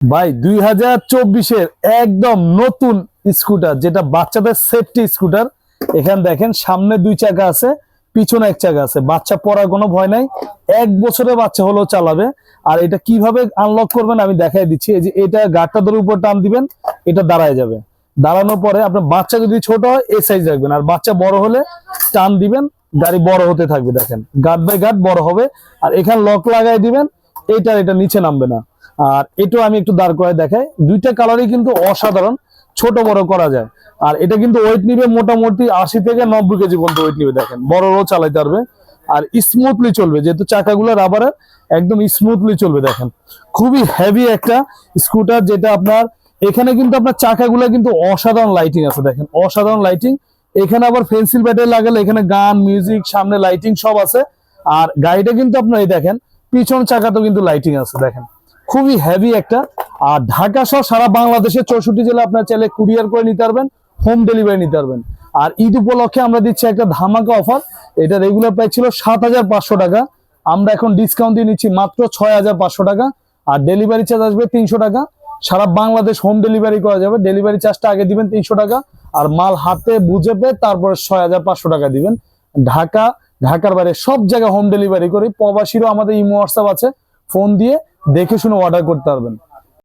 ভাই, দুই হাজার চব্বিশের একদম নতুন স্কুটার, যেটা বাচ্চাদের সেফটি স্কুটার। এখানে দেখেন, সামনে দুই চাকা আছে, পিছনে এক চাকা আছে। বাচ্চা পড়ার কোনো ভয় নাই। এক বছরের বাচ্চা হলেও চালাবে। আর এটা কীভাবে আনলক করবেন আমি দেখাই দিচ্ছি। এই যে এটা গাড়টা ধরে উপর টান দিবেন, এটা দাঁড়ায় যাবে। দাঁড়ানোর পরে আপনার বাচ্চা যদি ছোট হয়, এ সাইজ রাখবেন। আর বাচ্চা বড় হলে টান দিবেন, গাড়ি বড় হতে থাকবে, দেখেন। গার্ড বাই গার্ড বড় হবে। আর এখানে লক লাগাই দিবেন, এইটার এটা নিচে নামবে না। আর এটাও আমি একটু দাঁড় করে দেখাই। দুইটা কালারই কিন্তু অসাধারণ, ছোট বড় করা যায়। আর এটা কিন্তু ওয়েট নিবে মোটামুটি আশি থেকে নব্বই কেজি পর্যন্ত ওয়েট নিবে, দেখেন। বড়রাও চালাইতে পারবে। আর স্মুথলি চলবে, যেহেতু চাকাগুলো রাবারের একদম স্মুথলি চলবে, দেখেন। খুবই হেভি একটা স্কুটার যেটা আপনার, এখানে কিন্তু আপনার চাকাগুলো কিন্তু অসাধারণ লাইটিং আছে, দেখেন। অসাধারণ লাইটিং এখানে আবার পেন্সিল ব্যাটারি লাগালে এখানে গান মিউজিক সামনে লাইটিং সব আছে। আর গাড়িটা কিন্তু আপনার এই দেখেন, পিছন চাকাতেও কিন্তু লাইটিং আছে, দেখেন। খুবই হেভি একটা। আর ঢাকা সহ সারা বাংলাদেশের চৌষট্টি জেলা আপনার চাইলে কুরিয়ার করে নিতে পারবেন হোম ডেলিভারি নিতে পারবেন। আর ঈদ উপলক্ষে আমরা দিচ্ছি একটা ধামাকা অফার এটা রেগুলার প্রাইস ছিল সাত হাজার পাঁচশো টাকা। আমরা এখন ডিসকাউন্ট দিয়ে নিচ্ছি মাত্র ছয় হাজার পাঁচশো টাকা। আর ডেলিভারি চার্জ আসবে তিনশো টাকা। সারা বাংলাদেশ হোম ডেলিভারি করা যাবে। ডেলিভারি চার্জটা আগে দিবেন তিনশো টাকা। আর মাল হাতে বুঝে পেয়ে তারপরে ছয় হাজার পাঁচশো টাকা দিবেন। ঢাকা, ঢাকার বাইরে সব জায়গায় হোম ডেলিভারি করি। প্রবাসীরও আমাদের ইমো হোয়াটসঅ্যাপ আছে। ফোন দিয়ে দেখে শুনে অর্ডার করতে পারবেন।